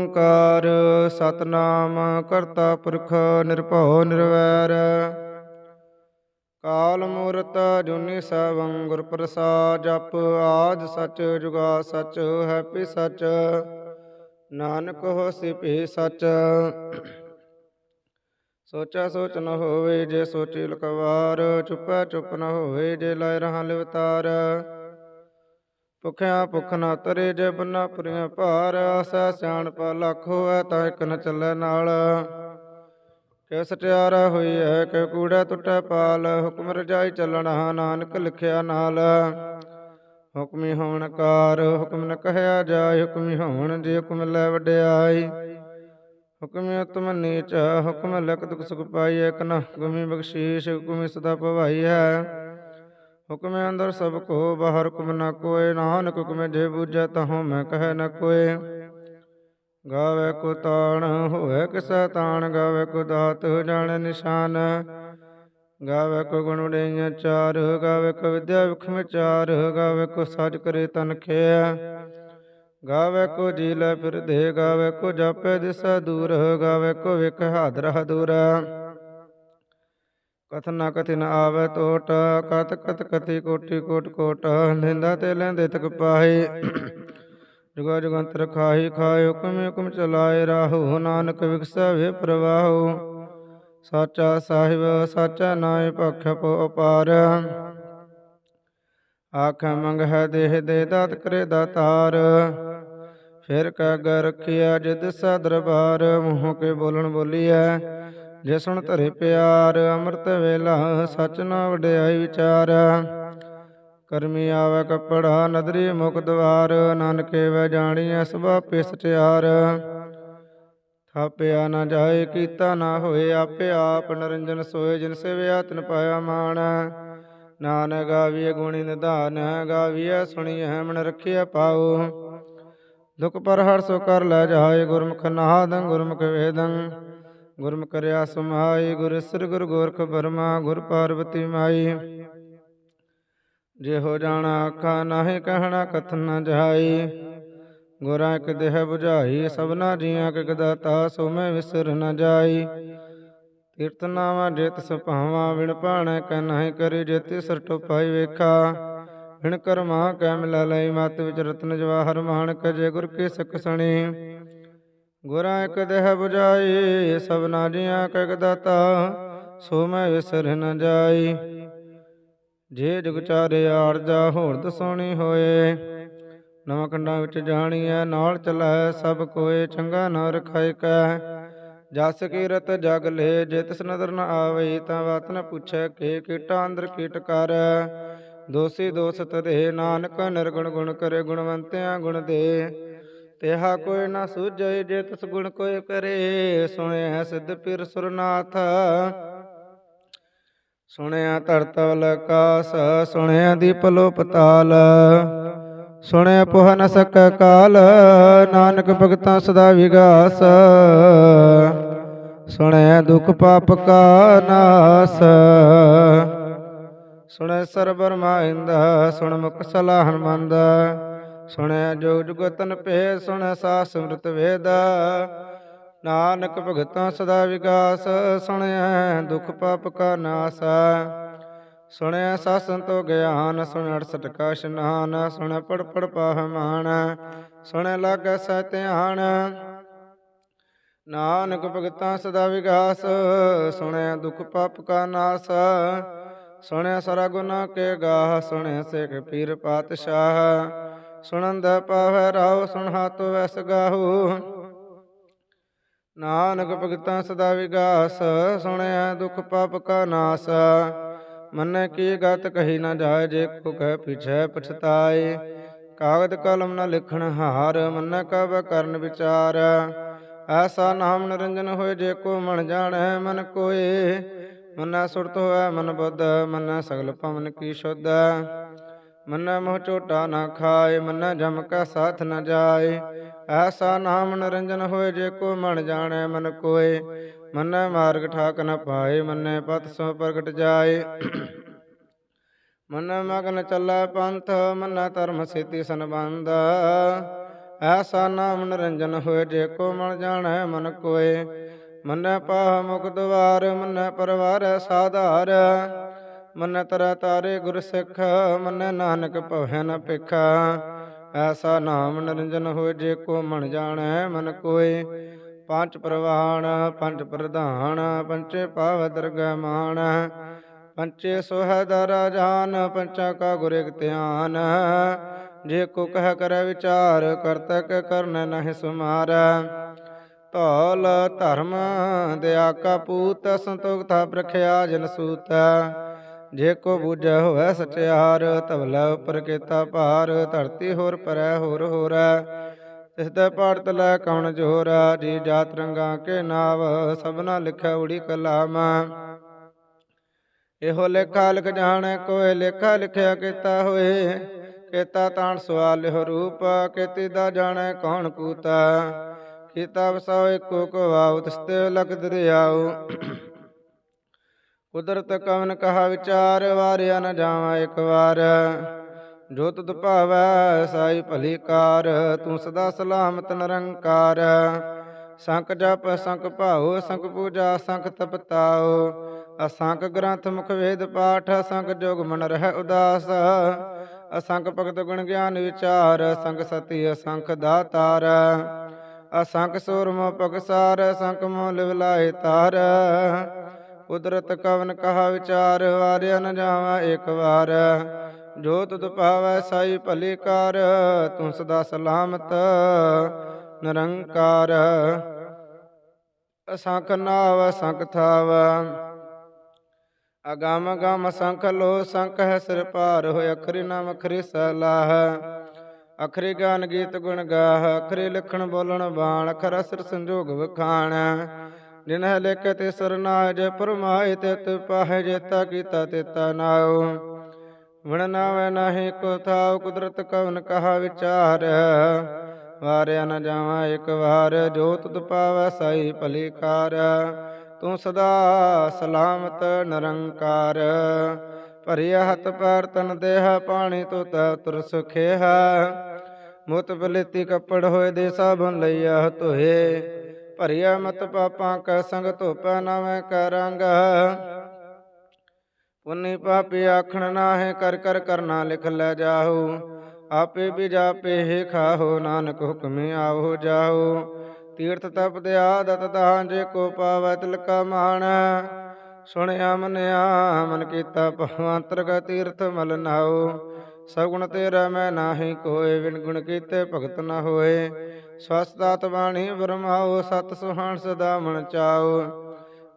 ਓੰਕਾਰ ਸਤਨਾਮ, ਕਰਤਾ ਪੁਰਖ ਨਿਰਭਉ ਨਿਰਵੈਰ। ਕਾਲ ਮੂਰਤ ਜੁਨੀ ਸੈਭੰ ਗੁਰ ਪ੍ਰਸਾਦ ਜਪ ਆਦ ਸਚ, ਜੁਗਾ ਸਚ ਹੈਪੀ ਸਚ, ਨਾਨਕ ਹੋਸੀ ਭੀ ਸਚ। ਸੋਚਾ ਸੋਚ ਨ ਹੋਵੇ ਜੇ ਸੋਚੀ ਲਕਵਾਰ, ਚੁੱਪੈ ਚੁੱਪ ਨ ਹੋਵੇ ਜੇ ਲੈ ਰਹਾ ਲਿਵਤਾਰ। ਭੁਖਿਆ ਭੁਖ ਨਾ ਤਰੇ ਜੇ ਬੰਨਾ ਪੁਰੀਆਂ ਭਾਰ, ਆਸਾ ਸਿਆਣਪ ਲੱਖ ਹੋਐ ਤਾਂ ਇਕ ਨ ਚੱਲੈ ਨਾਲ। ਕਿ ਸਟਿਆਰਾ ਹੋਈ ਹੈ ਕਿ ਕੂੜਾ ਟੁੱਟੈ ਪਾਲ, ਹੁਕਮ ਰਜਾਈ ਚੱਲਣਾ ਨਾਨਕ ਲਿਖਿਆ ਨਾਲ। ਹੁਕਮੀ ਹੋਣ ਕਾਰ, ਹੁਕਮ ਨ ਕਹਿਆ ਜਾਏ, ਹੁਕਮੀ ਹੋਣ ਜੇ ਹੁਕਮ ਲੈ ਵਡਿਆਈ। ਹੁਕਮ ਉਤਮ ਨੀਚ, ਹੁਕਮ ਲਖ ਦੁਖ ਸੁਖ ਪਾਈ, ਇਕ ਹੁਕਮੀ ਬਖਸ਼ੀਸ਼, ਹੁਕਮੀ ਸਦਾ ਭਵਾਈ ਹੈ। ਹੁਕਮ ਅੰਦਰ ਸਭ ਕੋ ਬਾਹਰ ਹੁਕਮ ਨ ਕੋਏ, ਨਾਨਕ ਹੁਕਮ ਜੇ ਬੂਝੈ ਤਹੋ ਮੈਂ ਕਹੈ ਨ ਕੋਏ। ਗਾਵੇ ਕੋ ਤਾਣ ਹੋਵੇ ਕਿਸਾ ਤਾਣ ਗਾਵੇ ਕੋ ਦਾਤ ਜਾਣੇ ਨਿਸ਼ਾਨ। ਗਾਵੇ ਕੋ ਗੁਣ ਉਡਈਆਂ ਚਾਰ, ਗਾਵੇ ਕੋ ਵਿਦਿਆ ਵਿਖਮ ਚਾਰ, ਗਾਵੇ ਕੋ ਸਜ ਕਰੇ ਤਨ ਖਿਆ ਗਾਵੇ ਕੋ ਜੀ ਲੈ ਫਿਰ ਦੇ ਗਾਵੇ ਕੋ ਜਾਪੇ ਦਿਸਾ ਦੂਰ, ਗਾਵੇ ਕੋ ਵਿਖ ਹਾਦਰ ਹਦੂਰ ਕਥਨ ਨਾ ਕਥਿਨ ਨ ਆਵੇ ਟੋਟ ਕਤ ਕਤ ਕਥੀ ਕੋਟੀ ਕੋਟ ਕੋਟ ਨਿੰਦਾ ਤੇ ਲੈਂਦੇ ਤਕ ਪਾਹੀ। ਜੁਗਾ ਜੁਗੰਤਰ ਖਾਹੀ ਖਾਏ ਹੁਕਮ ਹੁਕਮ ਚਲਾਏ ਰਾਹੂ, ਨਾਨਕ ਵਿਗਸੈ ਵੇ ਸਾਚਾ ਸਾਹਿਬ, ਸਾਚਾ ਨਾਇ ਭਖ ਪੋ ਅਪਾਰ। ਆਖ ਮੰਗ ਹੈ ਦੇਹ ਦੇ ਦਾਤ ਕਰੇ ਦਾਤਾਰ। ਫਿਰ ਕੈ ਗਰ ਰਖਿਆ ਜਿਦ ਸਾ ਦਰਬਾਰ, ਮੂੰਹ ਕੇ ਬੋਲਣ ਬੋਲੀਐ। ਜਿਸਣ ਸੁਣ ਧਰੇ ਪਿਆਰ, ਅੰਮ੍ਰਿਤ ਵੇਲਾ, ਸਚ ਨਾ ਵਡਿਆਈ ਵਿਚਾਰ। ਕਰਮੀ ਆਵੇ ਕਪੜਾ, ਨਦਰੀ ਮੁਖ ਦਵਾਰ, ਨਾਨਕੇ ਵੈ ਜਾਣੀਐ ਸਭਾ ਸਚਿਆਰ ਥਾਪਿਆ ਨਾ ਜਾਏ, ਕੀਤਾ ਨਾ ਹੋਏ, ਆਪੇ ਆਪ ਨਰੰਜਨ ਸੋਏ, ਜਿਨ ਸੇਵਿਆ ਤਿਨ ਪਾਇਆ ਮਾਣ। ਨਾਨ ਗਾਵੀਏ ਗੁਣੀ ਨਿਧਾਨ, ਗਾਵੀਐ ਸੁਣੀਐ ਮਨ ਰੱਖਿਆ ਪਾਉ ਦੁਖ ਪਰ ਹਰ ਸੋ ਕਰ ਲੈ ਜਾਏ, ਗੁਰਮੁਖ ਨਾਦੰ, ਗੁਰਮੁਖ ਵੇਦੰ। ਗੁਰਮ ਕਰਿਆ ਸਮਾਈ, ਗੁਰ ਸਿਰ ਗੁਰ ਗੋਰਖ ਬਰਮਾ, ਗੁਰ ਪਾਰਵਤੀ ਮਾਈ। ਜੇ ਹੋ ਜਾਣਾ ਆਖਾ ਨਾਹੀ, ਕਹਿਣਾ ਕਥਨ ਨ ਜਾਈ। ਗੁਰਾਂ ਇਕ ਦੇਹ 부ਝਾਈ ਸਭਨਾ ਜੀਆਂ ਕਿਕ ਦਾਤਾ, ਸੋ ਮੈਂ ਵਿਸਰ ਨ ਜਾਈ। ਤੀਰਥ ਨਾਮਾ ਜੇਤ ਸੁਭਾਵਾ ਵਿਣ ਭਾਣੈ ਕੈ ਨਾਹੀ ਕਰੀ, ਜੇਤੀ ਸਰ ਟੋਪਾਈ ਵੇਖਾ। ਵਿਣ ਕਰਮਾ ਕੈ ਮਿਲਾ ਲਈ, ਮਤ ਵਿਚ ਰਤਨ ਜਵਾਹਰ ਮਾਨਕ, ਜੇ ਗੁਰ ਕੀ ਸਿੱਖ ਸਣੀ। ਗੁਰਾਂ ਇਕ ਦੇਹ 부ਝਾਈ ਸਭਨਾ ਜੀਆਂ ਕਿਕ ਦਾਤਾ, ਸੋ ਮੈਂ ਵਿਸਰ ਨ ਜਾਈ। ਜੇ ਜੁਗ ਚਾਰੇ ਆਰਜਾ, ਹੋਰ ਦਸੋਣੀ ਹੋਏ। ਨਵਾਂ ਕੰਡਾਂ ਵਿੱਚ ਜਾਣੀਐ, ਨਾਲ ਚਲੈ, ਸਭ ਕੋਏ ਚੰਗਾ ਨਾ ਰਖਾਇ ਕੈ ਜਸ ਕੀਰਤ ਜਗ ਲੇ, ਜੇ ਤਿਸ ਨਦਰ ਨ ਆਵੇ ਤਾਂ ਬਾਤ ਨ ਪੁੱਛੈ, ਕੇ ਕੀਟਾ ਅੰਦਰ ਕੀਟ ਕਰ। ਦੋਸੀ ਦੋਸਤ ਦੇ ਨਾਨਕ, ਨਿਰਗੁਣ ਗੁਣ ਕਰੇ, ਗੁਣਵੰਤਿਆਂ ਗੁਣ ਦੇ। ਤਿਹਾ ਕੋਈ ਨਾ ਸੂਝੈ ਜੇ ਤਿਸ ਗੁਣ ਕੋਈ ਕਰੇ, ਸੁਣਿਆ ਸਿੱਧ ਪੀਰ ਸੁਰਨਾਥ। ਸੁਣਿਆ ਧਰਤਵਲ ਕਾਸ ਸੁਣਿਆ ਦੀਪ ਲੋ ਪਤਾਲ ਸੁਣਿਆ ਪੁਹ ਨ ਸਕੈ ਕਾਲ, ਨਾਨਕ ਭਗਤਾਂ ਸਦਾ ਵਿਗਾਸ। ਸੁਣਿਆ ਦੁਖ ਪਾਪ ਕਾ ਨਾਸ। ਸੁਣਿਆ ਸਰਬਰ ਮਾਇੰਦ, ਸੁਣ ਮੁਖ ਸਲਾਹਨ ਮੰਦਾ। ਸੁਣਿਆ ਜੋਗ ਜੁਗਤਨ ਭੇ ਸੁਣਿਆ ਸਾ ਸਮ੍ਰਿਤ ਵੇਦ। ਨਾਨਕ ਭਗਤਾਂ ਸਦਾ ਵਿਗਾਸ ਸੁਣਿਆ ਦੁਖ ਪਾਪ ਕਾ ਨਾਸ। ਸੁਣਿਆ ਸਾਸਨ ਤੋ ਗਿਆਨ ਸੁਣ 68 ਕਾ ਇਸ਼ਨਾਨ ਸੁਣ ਪੜ ਪੜ ਪਾਹਮਾਨ ਸੁਣ ਲਾਗੈ ਸਹਿ ਧਿਆਨ। ਨਾਨਕ ਭਗਤਾਂ ਸਦਾ ਵਿਗਾਸ ਸੁਣਿਆ ਦੁਖ ਪਾਪ ਕਾ ਨਾਸ। ਸੁਣਿਆ ਸਰਾ ਗੁਨਾ ਕੇ ਗਾਹ ਸੁਣਿਆ ਸਿਖ ਪੀਰ ਪਾਤਸ਼ਾਹ। ਸੁਣੰਦ ਪਾਵੈ ਰਾਉ ਸੁਣ ਹਾਤੋ ਵੈਸ ਗਾਹੂ। ਨਾਨਕ ਭਗਤਾਂ ਸਦਾ ਵਿਗਾਸ, ਸੁਣਿਆ ਦੁਖ ਪਾਪ ਕਾ ਨਾਸ। ਮਨ ਕੀ ਗਤ ਕਹੀ ਨਾ ਜਾਏ, ਜੇ ਕੋ ਕਹਿ ਪਿਛੈ ਪਛਤਾਏ। ਕਾਗਦ ਕਲਮ ਨਾ ਲਿਖਣ ਹਾਰ, ਮਨ ਕਬ ਕਰਨ ਵਿਚਾਰ। ਐਸਾ ਨਾਮ ਨਿਰੰਜਨ ਹੋਏ, ਜੇ ਕੋ ਮਨ ਜਾਣੈ, ਮਨ ਕੋਏ। ਮਨ ਸੁਰਤ ਹੋਐ ਮਨ ਬੁੱਧ, ਮਨ ਸਗਲ ਪਵਨ ਕੀ ਸ਼ੁੱਧ। ਮਨ ਮੋਹ ਝੋਟਾ ਨਾ ਖਾਏ, ਮਨ ਜਮ ਕਾ ਸਾਥ ਨਾ ਜਾਏ। ਐਸਾ ਨਾਮ ਨਿਰੰਜਨ ਹੋਏ, ਜੇ ਕੋ ਮਨ ਜਾਣੈ ਮਨ ਕੋਏ। ਮੰਨੈ ਮਾਰਗ ਠਾਕ ਨ ਪਾਏ, ਮਨ ਪਤ ਸੋ ਪ੍ਰਗਟ ਜਾਏ। ਮਨ ਮਗਨ ਚੱਲੈ ਪੰਥ, ਮਨ ਧਰਮ ਸੇਤੀ ਸੰਬੰਧ। ਐਸਾ ਨਾਮ ਨਿਰੰਜਨ ਹੋਏ, ਜੇ ਕੋ ਮਨ ਜਾਣੈ ਮਨ ਕੋਏ। ਮੰਨੈ ਪਾਹ ਮੁਖ ਦੁਆਰ, ਮੰਨੈ ਪਰਵਾਰੈ ਸਾਧਾਰ। ਮੰਨੈ ਤਰਾ ਤਾਰੇ ਗੁਰ ਸਿੱਖ, ਮੰਨੈ ਨਾਨਕ ਭਵੈ ਨ ਭਿਖਾ। ਐਸਾ ਨਾਮ ਨਿਰੰਜਨ ਹੋਏ, ਜੇ ਕੋ ਮਨ ਜਾਣੈ, ਮਨ ਕੋਏ। ਪੰਜ ਪ੍ਰਵਾਣ ਪੰਜ ਪ੍ਰਧਾਨ ਪੰਚੇ ਪਾਵ ਦਰਗਹਿ ਮਾਨ। ਪੰਚੇ ਸੋਹਦਰ ਜਾਨ, ਪੰਚਾ ਕਾ ਗੁਰ ਇਕ ਧਿਆਨ। ਜੇ ਕੋ ਕਹ ਕਰ ਵਿਚਾਰ ਕਰਤਕ ਕਰਨ ਨਹਿ ਸੁਮਾਰ। ਧੌਲ ਧਰਮ ਦਇਆ ਕਾ ਪੂਤ, ਸੰਤੋਖ ਥਾ ਪ੍ਰਖਿਆ ਜਨ ਸੂਤ। ਜੇ ਕੋ ਬੂਝੈ ਹੋਵੈ ਸਚਿਆਰ ਧਵਲਾ ਉਪਰ ਕੀਤਾ ਭਾਰ, ਧਰਤੀ ਹੋਰ ਪਰੈ, ਹੋਰ ਹੋਰੈ। ਤਿਸ ਤੇ ਪੜਤ ਲੈ ਕਉਣ ਜੋਰਾ, ਜੀ ਜਾਤ ਰੰਗਾ ਕੇ ਨਾਵ ਸਭਨਾ ਲਿਖਿਆ ਉੜੀ ਕਲਾਮ। ਇਹੋ ਲੇਖਾ ਲਿਖ ਜਾਣੈ ਕੋਏ ਲੇਖਾ ਲਿਖਿਆ ਕੀਤਾ ਹੋਏ। ਕੀਤਾ ਤਾਣ ਸਵਾਲ ਇਹੋ ਰੂਪ, ਕੀਤੀ ਦਾ ਜਾਣੈ ਕੌਣ ਕੂਤਾ। ਕੀਤਾ ਵਸਾਓ ਇੱਕੋ ਕੋ ਆਉ ਤਿਸਤੇ ਲਖ ਦਰਿਆਉ ਕੁਦਰਤ ਕਵਨ ਕਹਾ ਵਿਚਾਰ, ਵਾਰਿਆ ਨ ਜਾਵਾਂ ਇੱਕ ਵਾਰ। ਜੋ ਤੁਧ ਭਾਵੈ, ਸਾਈ ਭਲੀ ਕਾਰ, ਤੂੰ ਸਦਾ ਸਲਾਮਤ ਨਿਰੰਕਾਰ। ਸੰਖ ਜਪ ਸੰਖ ਭਾਉ ਸੰਖ ਪੂਜਾ ਸੰਖ ਤਪਤਾਉ ਅਸੰਖ ਗ੍ਰੰਥ ਮੁਖ ਵੇਦ ਪਾਠ ਅਸੰਖ ਜੋਗ ਮਨ ਰਹਿ ਉਦਾਸ। ਅਸੰਖ ਭਗਤ ਗੁਣ ਗਿਆਨ ਵਿਚਾਰ ਅਸੰਖ ਸਤੀ ਅਸੰਖ ਦਾਤਾਰ। ਅਸੰਖ ਸੂਰਮ ਪਗਸਾਰ ਅਸੰਖ ਮੋ ਲਿਵ ਲਾਏ ਤਾਰ। ਕੁਦਰਤ ਕਵਨ ਕਹਾ ਵਿਚਾਰ ਵਾਰਿਆ ਨ ਜਾਵਾ ਇੱਕ ਵਾਰ। ਜੋ ਤੁਧ ਭਾਵੈ ਸਾਈ ਭਲੀ ਕਾਰ, ਤੂੰ ਸਦਾ ਸਲਾਮਤ, ਨਿਰੰਕਾਰ। ਅਸੰਖ ਨਾਵ, ਅਸੰਖ ਥਾਵ। ਅਗਮ ਗਮ ਸੰਖ ਲੋ ਸੰਖ ਹੈ ਸਿਰ ਪਾਰ ਹੋਇ ਅਖਰੀ ਨਾਮ ਅਖਰੀ ਸਲਾਹ। ਅਖਰੀ ਗਾਨ ਗੀਤ ਗੁਣ ਗਾਹ, ਅਖਰੀ ਲਿਖਣ ਬੋਲਣ ਬਾਣ, ਅਖਰ ਅਸਰ ਸੰਜੋਗ ਵਖਾਣ। ਜਿਨਹਿ ਲਿਖ ਤੇ ਸਰਨਾਜ ਪਰਮਾਇ ਤੇ ਪਾਹਿ ਜੇਤਾ ਕੀਤਾ ਤੇਤਾ ਨਾਉ। ਵਣ ਨਾਹੀ ਕੋ ਥਾਉ, ਕੁਦਰਤ ਕਵਨ ਕਹਾ ਵਿਚਾਰ। ਵਾਰਿਆ ਨ ਜਾਵਾਂ ਇਕ ਵਾਰ, ਜੋ ਤੁਧ ਪਾਵੈ ਸਾਈ ਭਲੀ ਕਾਰ। ਤੂੰ ਸਦਾ ਸਲਾਮਤ ਨਿਰੰਕਾਰ। ਭਰਿਆ ਹੱਥ ਪੈਰ ਤਨ ਦੇਹ, ਪਾਣੀ ਤੋਤਾ ਤੁਰ ਸੁਖੇ ਹੈ। ਮੁਤ ਬਲੇਤੀ ਕੱਪੜ ਹੋਏ ਦੇ ਸਾਬਨ ਲਈਆ ਧੋਏ। ਭਰਿਆ ਮਤ ਪਾਪਾਂ ਕੈ ਸੰਗ ਧੋਪੈ ਨਾਵੇਂ ਕੈ ਪੁੰਨੀ ਪਾਪੀ ਆਖਣ ਨਾਹੇ ਕਰ ਕਰ ਕਰਨਾ ਲਿਖ ਲੈ ਜਾਹੂ। ਆਪੇ ਵੀ ਜਾਪੇ ਹੀ ਖਾਹੋ, ਨਾਨਕ ਹੁਕਮੇ ਆਵੋ ਜਾਹੂ। ਤੀਰਥ ਤਪ ਦੇ ਆਦਤ ਦਾਨ ਜੇ ਕੋ ਪਾਵੈ ਤਿਲਕਾ ਮਾਣ। ਸੁਣਿਆ ਮਨਿਆ ਮਨ ਕੀਤਾ ਭਵੰਤਰ ਤੀਰਥ ਮਲ ਨਾਉ ਸਗੁਣ ਤੇਰਾ ਮੈਂ ਨਾਹੀ ਕੋਏ ਵਿਣ ਗੁਣ ਕੀਤੇ ਭਗਤ ਨਾ ਹੋਏ। ਸਵਸਤਾਤ ਬਾਣੀ ਬਰਮਾਓ ਸਤ ਸੁਹਾਣ ਸਦਾ ਮਨ ਚਾਓ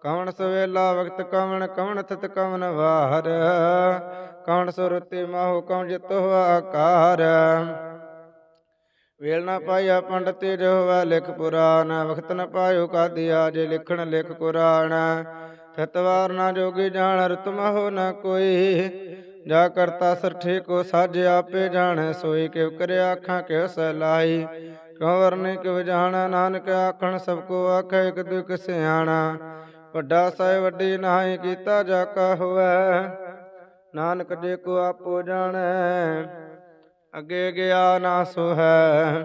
ਕਵਣ ਸਵੇਲਾ ਵਕਤ ਕਵਣ ਕਵਣ ਥਿਤ ਕਵਣ ਵਾਹਰ ਕਵਣ ਸੁਰਤੀ ਮਾਹੋ, ਕਵਣ ਜਿਤ ਆਕਾਰ। ਵੇਲ ਨਾ ਪਾਇਆ ਪੰਡਤ ਤੇਜ ਲਿਖ ਪੁਰਾਨ ਵਖਤ ਨ ਪਾਇਓ ਕਾਦੀਆ ਜੇ ਲਿਖਣ ਲਿਖ ਕੁਰਾਨ ਥਤਵਾਰ ਨਾ ਜੋਗੀ ਜਾਣ, ਰਤ ਮਹੋ ਨ ਕੋਈ। ਜਾ ਕਰਤਾ ਸਰਠੇ ਕੋ ਸਾਜ ਆਪੇ ਜਾਣ, ਸੋਈ ਕਿਵ ਕਰਿਆ ਆਖਾਂ ਕਿਵ ਸਲਾਈ ਕਿਉ ਵਰਨੇ ਕਿਵ ਜਾਣੈ ਨਾਨਕ ਆਖਣ ਸਭ ਕੋ ਆਖੈ ਇਕ ਦੁਇਕ ਸਿਆਣਾ। ਵੱਡਾ ਸਹਿ ਵੱਡੀ ਨਾਹੀ ਕੀਤਾ ਜਾ ਕਾ ਹੋਵੈ। ਨਾਨਕ ਜੇ ਕੋ ਆਪੋ ਜਾਣੈ, ਅੱਗੇ ਗਿਆ ਨਾ ਸੋ ਹੈ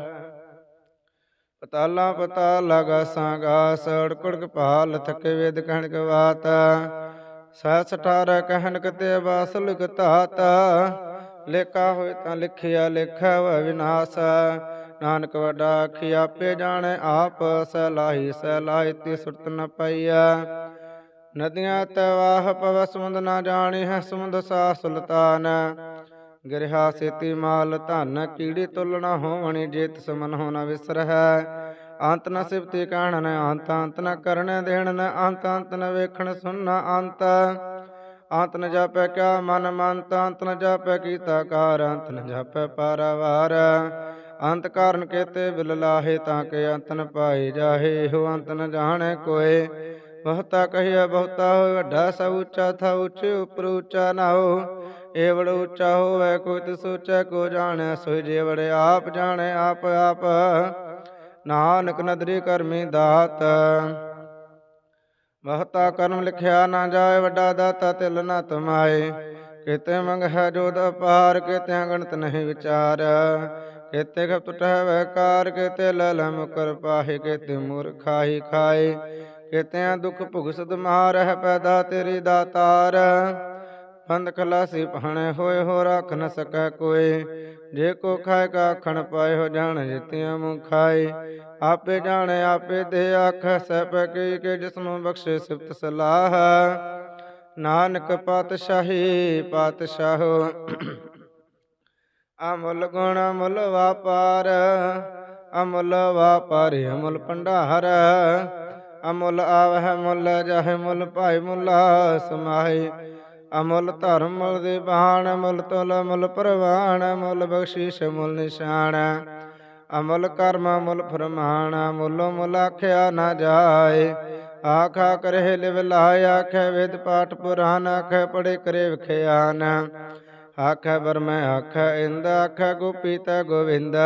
ਪਤਾਲਾ ਪਤਾ ਲਗਾ ਸਾਗਾ ਸੜ ਕੁੜਕ ਭਾਲ ਥਕੇ ਵੇਦ ਕਹਿਣ ਕੇ ਬਾਤ। ਸਹਿ ਸਠਾਰ ਕਹਿਣ ਕਤੇ ਬਾਸ ਲਿਖ ਧਾਤ ਲੇਖਾ ਹੋਏ ਤਾਂ ਲਿਖਿਆ, ਲੇਖਾ ਵਾ ਵਿਨਾਸ਼। ਨਾਨਕ ਵੱਡਾ ਆਖੀ, ਆਪੇ ਜਾਣੈ, ਆਪ ਸਲਾਹੀ ਸਲਾਹੀ ਤੇ ਸੁਰਤ ਨ ਪਈਆ ਨਦੀਆਂ ਤਵਾਹ ਪਵ, ਸਮੁੰਦ ਨਾ ਜਾਣੀ ਹੈ ਸਮੁੰਦ ਸਾ ਸੁਲਤਾਨ। ਗਿਰਹਾ ਸੇਤੀ ਮਾਲ, ਧਨ ਕੀੜੀ ਤੁਲਣਾ ਹੋਵਣੀ, ਜੇਤ ਸਮਨ ਹੋਣਾ ਵਿਸਰ ਹੈ ਅੰਤ ਨ ਸਿਫਤੀ ਕਹਿਣ ਨ ਅੰਤ ਅੰਤ ਨ ਕਰਨ, ਦੇਣ ਨ ਅੰਤ ਅੰਤ ਨ ਵੇਖਣ ਸੁਣਨਾ ਅੰਤ। ਅੰਤ ਨ ਜਾਪੈ ਕਿਆ ਮਨ ਮੰਤ, ਅੰਤ ਨ ਜਾਪੈ ਕੀਤਾ ਕਾਰ, ਅੰਤ ਨ ਜਾਪੈ ਪਾਰਾਵਾਰ। ਅੰਤ ਕਾਰਨ ਕੇਤੇ ਬਿਲ ਲਾਹੇ ਤਾਂ ਕਿ ਅੰਤ ਨ ਪਾਏ ਜਾਹੇ, ਇਹੋ ਅੰਤ ਨ ਜਾਣੈ ਕੋਏ। ਬਹੁਤਾ ਕਹੀਆ ਬਹੁਤਾ ਹੋਏ, ਵੱਡਾ ਸਭ ਉੱਚਾ, ਥਾ ਉੱਚੇ, ਉਪਰ ਉੱਚਾ ਨਾ ਹੋ। ਏ ਉੱਚਾ ਹੋਵੇ, ਕੋਈ ਤੇ ਸੋਚੈ ਕੋ ਜਾਣੈ, ਸੋਈ ਜੇ ਆਪ ਜਾਣੈ, ਆਪ ਆਪ। ਨਾਨਕ ਨਦਰੀ ਕਰਮੀ ਦਾਤ। ਬਹੁਤਾ ਕਰਮ ਲਿਖਿਆ ਨਾ ਜਾਏ, ਵੱਡਾ ਦਾਤਾ ਤਿਲ ਨਾ ਤਮਾਏ। ਕਿਤੇ ਮੰਗ ਹੈ ਜੋਦ ਅਪਾਰ ਕਿਤੇ ਗਣਤ ਨਹੀਂ ਵਿਚਾਰ। ਕੇਤੇ ਖਪ ਟੁਟਹਿ ਵੈਕਾਰ ਕੇਤੇ ਲਲ ਮੁਕਰ ਪਾਹੇ, ਕੇਤੇ ਮੂਰਖਾਹੀ ਖਾਏ। ਕੇਤਿਆਂ ਦੁਖ ਭੁਗਸਦ ਮਾਰਹਿ ਪੈਦਾ ਤੇਰੀ ਦਾਤਾਰ। ਬੰਦ ਖਲਾਸੀ ਪਹਣੇ ਹੋਏ ਹੋ ਰੱਖ ਨ ਸਕੈ ਕੋਏ ਜੇ ਕੋ ਖਾਏ, ਕਾ ਖਣ ਪਾਏ, ਹੋ ਜਾਣ ਜਿਤਿਆਂ ਮੁ ਖਾਏ। ਆਪੇ ਜਾਣੇ, ਆਪੇ ਦੇ ਆਖ, ਸਹਿ ਕੀ ਕੇ ਜਿਸਨੂੰ ਬਖਸ਼ੇ ਸਿਫਤ ਸਲਾਹ। ਨਾਨਕ ਪਾਤਸ਼ਾਹੀ, ਪਾਤਸ਼ਾਹ। ਅਮੁੱਲ ਗੁਣ ਅਮੁੱਲ ਵਾਪਾਰ, ਅਮੁੱਲ ਵਾਪਾਰੀ ਅਮੁੱਲ ਭੰਡਾਰ, ਅਮੁੱਲ ਆਵਹਿ ਮੁੱਲ, ਜਾਹੇ ਮੁੱਲ ਭਾਈ ਮੁੱਲਾ ਸਮਾਹੀ। ਅਮੁੱਲ ਧਰਮ ਮੁੱਲ ਦੇ ਬਾਣ ਮੁੱਲ ਤੁਲ ਮੁੱਲ ਪ੍ਰਵਾਨ ਮੁੱਲ ਬਖਸ਼ੀਸ਼ ਮੁੱਲ ਨਿਸ਼ਾਨ। ਅਮੁੱਲ ਕਰਮ ਮੁੱਲ ਫਰਮਾਨ, ਮੁੱਲੋ ਮੁੱਲ ਆਖਿਆ ਨਾ ਜਾਏ। ਆਖਾ ਕਰੇ ਲਿਵ ਲਾਇ, ਆਖੇ ਵੇਦ ਪਾਠ ਪੁਰਾਨ, ਆਖੇ ਪੜੇ ਕਰੇ ਵਿਖਿਆਨ। ਆਖੈ ਬਰਮੈ, ਆਖੈ ਇੰਦ, ਆਖੈ ਗੋਪੀਤ ਗੋਵਿੰਦ।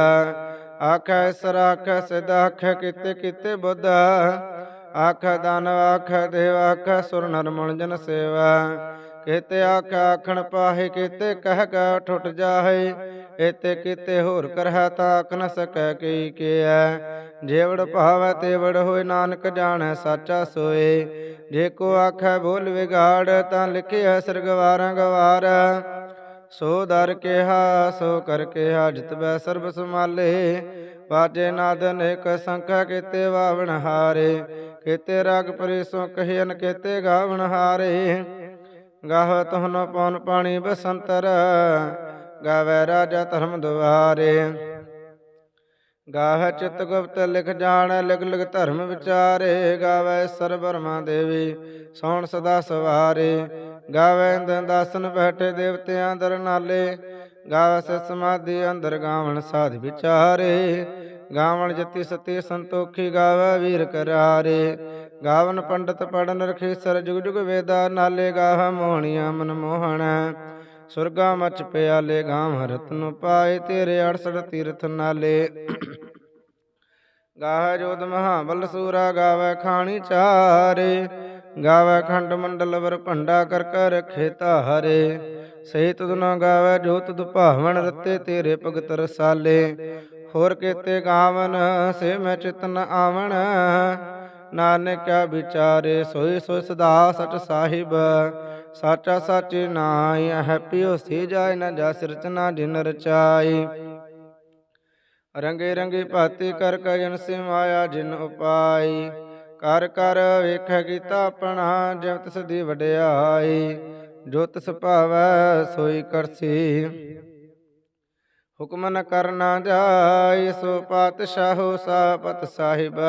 ਆਖੈ ਸਰ, ਆਖੈ ਸਦਾ ਆਖੈ ਕਿਤੇ ਕਿਤੇ ਬੁੱਧ। ਆਖੈ ਦਾਨਵ, ਆਖੈ ਦੇਵ, ਆਖੈ ਸੁਰ ਨਰ ਜਨ ਸੇਵਾ। ਕਿਤੇ ਆਖੈ ਆਖਣ ਪਾਹੇ, ਕਿਤੇ ਕਹਿ ਕੈ ਠੁੱਟ ਜਾਹੇ। ਇਤੇ ਕਿਤੇ ਹੋਰ ਕਰਹਿ ਤਾਂ ਆਖ ਨ ਸਕੈ ਕੀ ਕੀਐ। ਜੇਵੜ ਭਾਵੈ, ਤੇਵੜ ਹੋਏ ਨਾਨਕ ਜਾਣੈ, ਸਾਚਾ ਸੋਏ। ਜੇ ਕੋ ਆਖੈ ਬੋਲ ਵਿਗਾੜ, ਤਾਂ ਲਿਖਿਆ ਸਰਗਵਾਰਾਂ ਗਵਾਰ। ਸੋ ਦਰ ਕਿਹਾ, ਸੋ ਕਰ ਕਿਹਾ, ਜਿਤ ਬੈ ਸਰਬ ਸਮਾਲੇ ਬਾਜੇ ਨਾਦ ਅਨੇਕ ਸੰਖਾ ਕੀਤੇ ਵਾਵਣ ਹਾਰੇ। ਕੀਤੇ ਰਾਗ ਪਰਿਸੋ ਕਹਿਨ ਕੀਤੇ ਗਾਵਣ ਹਾਰੇ। ਗਾਹ ਤਹਨ ਪਉਨ ਪਾਣੀ ਬਸੰਤਰ, ਗਾਵੇ ਰਾਜਾ ਧਰਮ ਦੁਆਰੇ। ਗਾਹ ਚਿਤ ਗੁਪਤ ਲਿਖ ਜਾਣ, ਲਿਖ ਲਿਖ ਧਰਮ ਵਿਚਾਰੇ, ਗਾਵੇ ਸਰ ਬਰਮਾ ਦੇਵੀ, ਸੌਣ ਸਦਾ ਸਵਾਰੇ। ਗਾਵੇ ਇੰਦਨ ਬੈਠੇ ਦੇਵਤਿਆਂ ਦਰ ਨਾਲੇ, ਗਾਵੇ ਸੇ ਸਮਾਧੀ ਅੰਦਰ ਗਾਵਣ ਸਾਧ ਵਿਚਾਰੇ। ਗਾਵਣ ਜਤੀ ਸਤੀ ਸੰਤੋਖੀ ਗਾਵੇ ਵੀਰ ਕਰਾਰੇ। ਗਾਵਨ ਪੰਡਤ ਪੜਨ ਰਖੇ ਸਰ ਜੁਗ ਜੁਗ ਵੇਦਾ ਨਾਲੇ ਗਾਹ ਮੋਹਣੀਆਂ ਮਨ ਮੋਹਣ। ਸੁਰਗਾ ਮਚ ਪਿਆਲੇ, ਗਾਵ ਰਤਨ ਪਾਏ ਤੇਰੇ 68 ਤੀਰਥ ਨਾਲੇ। ਗਾਹ ਜੋਤ ਮਹਾਬਲ ਸੂਰਾ, ਗਾਵੇ ਖਾਣੀ ਚਾਰੇ। ਗਾਵੇ ਖੰਡ ਮੰਡਲ ਵਰ ਭੰਡਾ ਕਰ ਕਰ ਰਖੇ ਧਾਰੇ ਸਹੀ ਤੁਧਨਾ ਗਾਵੇ ਜੋਤ ਦੁਭਾਵਨ ਰਤੇ ਤੇਰੇ ਭਗਤ ਰਸਾਲੇ। ਹੋਰ ਕੇਤੇ ਗਾਵਨ ਸੇ ਮੈਂ ਚਿਤਨ ਆਵਣ। ਨਾਨਕ ਕਿਆ ਵਿਚਾਰੇ ਸੋਈ ਸੋ ਸਦਾ ਸਚ ਸਾਹਿਬ। ਸਾਚਾ ਸਾਚੇ ਨਾਈ ਹੈਪੀਓ ਸੇ ਜਾਏ ਨਾ ਜਸ ਰਚਨਾ ਜਿਨ ਰਚਾਈ। ਰੰਗੇ ਰੰਗੇ ਭਾਤੀ ਕਰ ਕਜਨ ਸੇ ਜਿਨ ਉਪਾਈ। ਕਰ ਕਰ ਵੇਖ ਕੀਤਾ ਆਪਣਾ ਜਿਵ ਤਿਸ ਦੀ ਵਡਿਆਈ। ਜੋ ਤਿਸ ਭਾਵੈ ਸੋਈ ਕਰਸੀ। ਹੁਕਮ ਨ ਕਰਨਾ ਜਾਈ ਸੋ ਪਾਤਸ਼ਾਹੋ ਸਾਪਤ ਸਾਹਿਬ।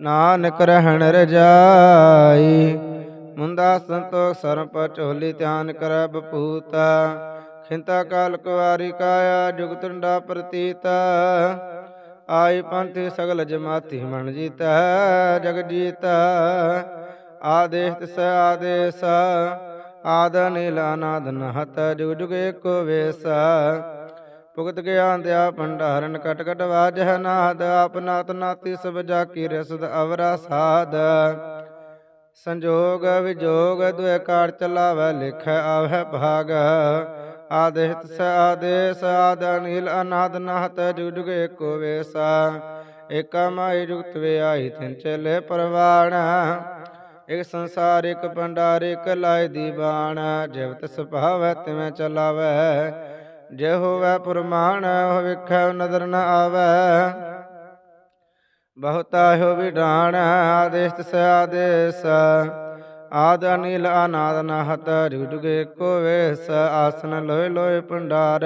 ਨਾਨਕ ਰਹਿਣ ਰਜਾਈ। ਮੁੰਦਾ ਸੰਤੋਖ ਸਰਪ ਝੋਲੀ ਧਿਆਨ ਕਰੈ ਬਪੂਤਾ। ਖਿੰਤਾ ਕਾਲ ਕੁਵਾਰੀ ਕਾਇਆ, ਜੁਗ ਟੰਡਾ ਪ੍ਰਤੀਤ। ਆਈ ਪੰਥ ਸਗਲ ਜਮਾਤੀ ਮਨ ਜੀਤਾ, ਜਗ ਜੀਤਾ। ਆਦੇਸ਼ ਤਿਸ ਆਦੇਸ, ਆਦ ਨੀਲ ਅਨਾਦ ਨਹਤ ਜੁਗ ਜੁਗ ਏਕੋ ਵੇਸ। ਭੁਗਤ ਗਿਆਨ ਦਿਆ ਭੰਡਾਰਨ, ਕਟ ਕਟ ਵਾਜਹ ਨਾਦ। ਆਪਨਾਤ ਨਾਤੀ ਸਭ ਜਾ ਕੀ ਰਸਦ ਅਵਰਾ ਸਾਧ ਸੰਜੋਗ, ਵਿਜੋਗ, ਦੁਇ ਕਾਰ ਚਲਾਵੈ ਲਿਖੈ ਆਵੈ ਭਾਗ। ਆਦਿਤ ਸ ਆਦੇਸ ਆਦ ਅਨੀਲ ਅਨਾਦ ਨਾਹਤ ਜੁਗ ਜੁਗ ਏਕੋ ਵੇਸਾ। ਏਕਾ ਮਾਈ ਜੁਗਤ ਵੇ ਆਈ ਤਿਨ ਚਲੇ ਪਰਵਾਣ। ਇਕ ਸੰਸਾਰ, ਇਕ ਭੰਡਾਰ, ਇਕ ਲਾਇ ਦੀਵਾਨ ਜਿਵ ਤਿਸ ਭਾਵੈ ਤਿਵੇਂ ਚਲਾਵੈ। ਜੇ ਹੋਵੈ ਪੁਰਮਾਨ ਹੋ ਨਦਰ ਨ ਆਵੈ। ਬਹੁਤਾ ਹੋ ਵਿਡਾਣ ਆਦੇਸ਼ ਸ ਆਦੇਸ। ਆਦ ਅਨੀਲ ਅਨਾਦ ਨਾਹਤ, ਜੁਗ ਜੁਗ ਏਕੋ ਵੇਸ, ਆਸਨ ਲੋਏ ਲੋਏ ਭੰਡਾਰ।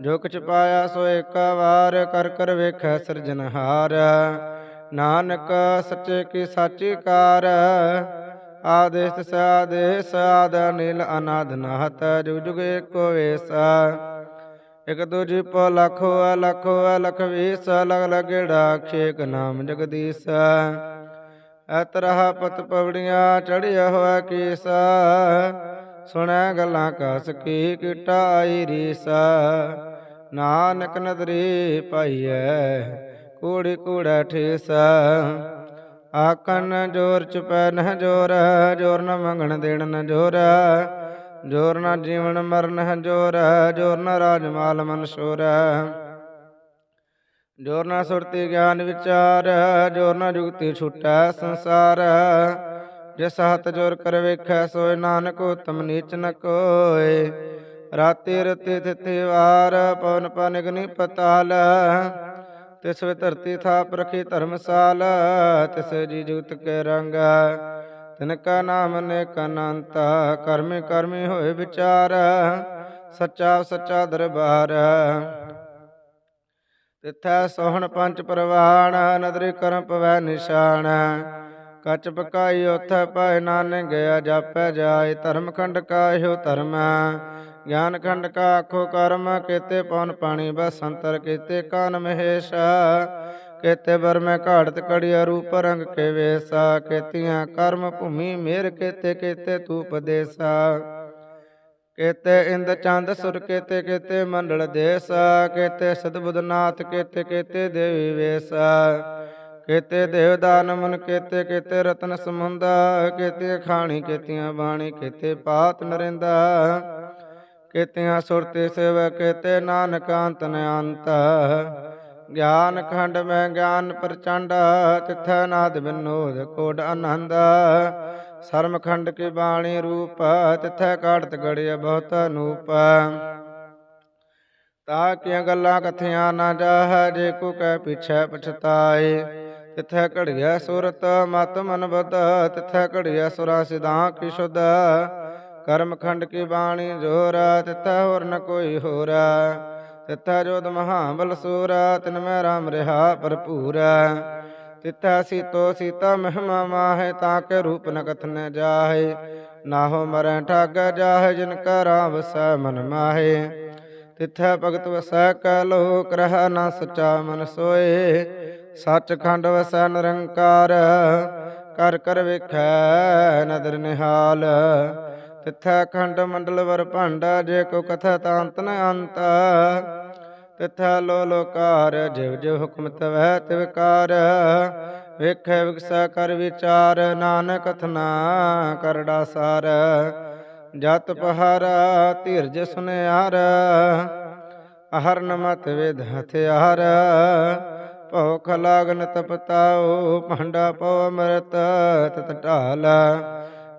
ਜੋ ਕਿਛ ਪਾਇਆ ਸੋ ਏਕ ਵਾਰ, ਕਰ ਕਰ ਵੇਖੈ ਸਿਰਜਨਹਾਰ ਨਾਨਕ ਸੱਚੇ ਕੀ ਸਾਚੀ ਕਾਰ। ਆਦੇਸ਼ ਤਿਸ ਆਦੇਸ ਆਦ ਅਨੀਲ ਅਨਾਦ ਨਾਹਤ, ਜੁਗ ਜੁਗ ਏਕੋ ਵੇਸ। ਇਕ ਦੂਜੀ ਪੋ ਲਖੋ ਲਖੋ ਲਖ ਵੀਸ, ਲਗ ਲਗੜਾ ਖੇਕ ਨਾਮ ਜਗਦੀਸ਼। ਐਤਰਹ ਪਤ ਪਵੜੀਆਂ ਚੜਿਆ ਹੋਇਆ ਕੀਸ। ਸੁਣੈ ਗੱਲਾਂ ਕਸ ਕੀ ਕਿਟਾ ਆਈ ਨਾਨਕ ਨਦਰੀ ਪਾਈਐ, ਕੂੜੀ ਕੂੜਾ ਠੇਸ। ਆਕਨ ਜੋਰ ਚੁਪੈ ਨਹ ਜੋਰ ਜੋਰ ਨ ਮੰਗਣ ਦੇਣ ਨ ਜੋਰ। ਜੋਰ ਨਾ ਜੀਵਨ ਮਰਨ ਹੈ ਜੋਰ ਜੋਰ ਨਾ ਰਾਜਮਾਲ ਮਨਸ਼ੋਰ ਜੋਰ ਨਾ ਸੁਰਤੀ ਗਿਆਨ ਵਿਚਾਰ, ਜੋਰ ਨਾ ਜੁਗਤੀ ਛੁਟੈ ਸੰਸਾਰ। ਜਿਸ ਹੱਥ ਜੋਰ ਕਰ ਵੇਖੈ ਸੋਇ ਨਾਨਕ ਉਤਮ ਨੀਚ ਨ ਕੋਇ ਰਾਤੀ ਰਤੀ ਤਿਥਿ ਵਾਰ, ਪਵਨ ਪਨ ਅਗਨੀ ਪਤਾਲ। ਤਿਸ ਵੇ ਧਰਤੀ ਥਾਪ ਰਖੀ ਧਰਮਸਾਲ, ਤਿਸ ਜੀ ਜੁਗਤ ਕੇ ਰੰਗ। ਤਿਨ ਕਾ ਨਾਮ ਨੇ ਅਨੰਤ, ਕਰਮੀ ਕਰਮੀ ਹੋਏ ਵਿਚਾਰ। ਸੱਚਾ ਸੱਚਾ ਦਰਬਾਰ। ਤਿਥੈ ਸੋਹਣ ਪੰਜ ਪਰਵਾਣ, ਨਦਰੀ ਕਰਮ ਪਵੈ ਨਿਸ਼ਾਨ। ਕੱਚ ਪਕਾਈ ਉਥੈ ਪਾਇ ਨਾਨਕ ਗਿਆ ਜਾਪੈ ਜਾਏ ਧਰਮ ਖੰਡ ਕਾਹਿਓ ਧਰਮ। ਗਿਆਨ ਖੰਡ ਕਾ ਆਖੋ ਕਰਮ, ਕੀਤੇ ਪਉਨ ਪਾਣੀ ਬਸ ਅੰਤਰ ਕੀਤੇ ਕਾਨ ਮਹੇਸ਼। ਕੀਤੇ ਬਰ ਮੈਂ ਘਾੜਤ ਕੜਿਆ ਰੂਪ ਰੰਗ ਕੇ ਵੇਸਾ, ਕੀਤੀਆਂ ਕਰਮ ਭੂਮੀ ਮੇਰ ਕੀਤੇ ਕੀਤੇ ਤੂ ਉਪਦੇਸਾ ਕੇਤੇ ਇੰਦ ਚੰਦ ਸੁਰ ਕੇਤੇ ਕੇਤੇ ਮੰਡਲ ਦੇਸ, ਕੇਤੇ ਸਤਬੁੱਧਨਾਥ ਕੇਤੇ ਕੇਤੇ ਦੇਵੀ ਵੇਸ, ਕੇਤੇ ਦੇਵਦਾਨ ਮਨ ਕੇਤੇ ਕੇਤੇ ਰਤਨ ਸਮੁੰਦ, ਕੇਤੇ ਖਾਣੀ, ਕੇਤੀਆਂ ਬਾਣੀ, ਕੇਤੇ ਪਾਤ ਨਰਿੰਦਾ, ਕੇਤੀਆਂ ਸੁਰਤੇ ਸੇਵ ਕੇਤੇ ਨਾਨਕ ਅੰਤ ਨ ਅੰਤ ਗਿਆਨ ਖੰਡ ਮੈਂ ਗਿਆਨ ਪ੍ਰਚੰਡ, ਤਿਥੈ ਨਾਦ ਬਿਨੋਦ ਕੋਡ ਆਨੰਦ ਸਰਮਖੰਡ ਕੀ ਬਾਣੀ ਰੂਪ, ਤਿਥੈ ਕਾੜਤ ਗੜਿਆ ਬਹੁਤ ਅਨੂਪ। ਤਾ ਕੀਆਂ ਗੱਲਾਂ ਕਥਿਆਂ ਨਾ ਜਾਹ, ਜੇ ਕੋ ਕਹਿ ਪਿਛੈ ਪਛਤਾਏ। ਤਿਥੈ ਘੜਿਆ ਸੁਰਤ, ਮਤ ਮਨ ਬਦ ਤਿਥੈ ਘੜਿਆ ਸੁਰਾ ਸਿਧਾਂ ਕੀ ਸੁਧ। ਕਰਮ ਖੰਡ ਕੀ ਬਾਣੀ ਜੋਰ, ਤਿਥੈ ਹੋਰ ਨ ਕੋਈ ਹੋਰ। ਤਿਥੈ ਜੋਦ ਮਹਾਬਲ ਸੂਰ, ਤਿਨ ਮੈਂ ਰਾਮ ਰਹਾ ਭਰਪੂਰ। ਤਿਥੈ ਸੀਤੋ ਸੀਤਾ ਮਹਿਮਾ ਮਾਹੇ ਤਾਂ ਕੇ ਰੂਪ ਨ ਕਥਨ ਜਾਹੇ। ਨਾਹੋ ਮਰੈ ਠਾਗ ਜਾਹੇ ਜਿਨ ਕਾ ਰਾਮ ਵਸੈ ਮਨ ਮਾਹੇ। ਤਿਥੈ ਭਗਤ ਵਸੈ ਕੈ ਲੋਕ ਰਹਾ ਨਾ ਸਚਾ ਮਨ ਸੋਏ। ਸੱਚ ਖੰਡ ਵਸੈ ਨਿਰੰਕਾਰ, ਕਰ ਕਰ ਵੇਖੈ ਨਦਰ ਨਿਹਾਲ। ਤਿਥੈ ਖੰਡ ਮੰਡਲ ਵਰ ਭਾਂਡਾ, ਜੇ ਕੋ ਕਥਾ ਤਾਂ ਅੰਤ ਨ ਅੰਤ। ਤਿਥੈ ਲੋ ਲੋਕਾਰ, ਜਿਵ ਜਿਵ ਹੁਕਮ ਤਵੈ ਤਿਵਕਾਰ ਵੇਖੈ ਵਿਕਸੈ ਕਰ ਵਿਚਾਰ, ਨਾਨਕ ਕਥਨਾ ਕਰੜਾ ਸਾਰ ਜਤ ਪਹਾਰਾ, ਧੀਰਜ ਸੁਨਿਆਰ। ਅਹਰਨ ਮਤ ਵਿਦ ਹਥਿਆਰ। ਭਉਖ ਲਾਗਨ ਤਪਤਾਓ ਭਾਂਡਾ ਪਉ ਅੰਮ੍ਰਿਤ ਤਤ ਢਾਲ।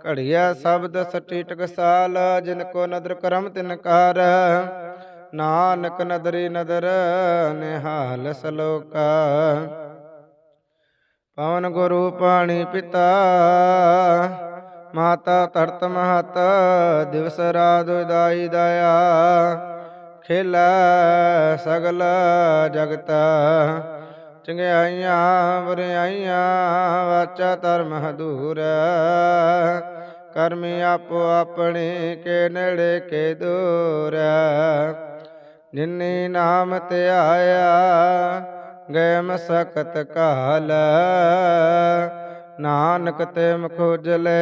ਘੜੀਆ ਸ਼ਬਦ ਸਟੀ ਟਕਸਾਲ, ਜਿਨ ਕੋ ਨਦਰ ਕਰਮ ਤਿਨ ਕਾਰ। ਨਾਨਕ ਨਦਰੀ ਨਦਰ ਨਿਹਾਲ ਸਲੋਕਾ। ਪਵਨ ਗੁਰੂ ਪਾਣੀ ਪਿਤਾ, ਮਾਤਾ ਧਰਤ ਮਹਤ, ਦਿਵਸ ਰਾਤ ਉਦਾਈ ਦਇਆ। ਖੇਲਾ ਸਗਲ ਜਗਤ, ਚੰਗਿਆਈਆਂ ਬੁਰਿਆਈਆਂ ਵਾਚਾ ਧਰਮ ਹਦੂਰ। ਕਰਮੀ ਆਪੋ ਆਪਣੇ ਕੇ ਨੇੜੇ ਕੇ ਦੂਰ। ਜਿਨੀ ਨਾਮ ਤੇ ਆਇਆ ਗਏ ਮਸਕਤ ਕਾਲ। ਨਾਨਕ ਤੇ ਮਖੋਜਲੇ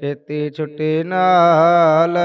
ਕੀਤੀ ਛੁੱਟੀ ਨਾਲ।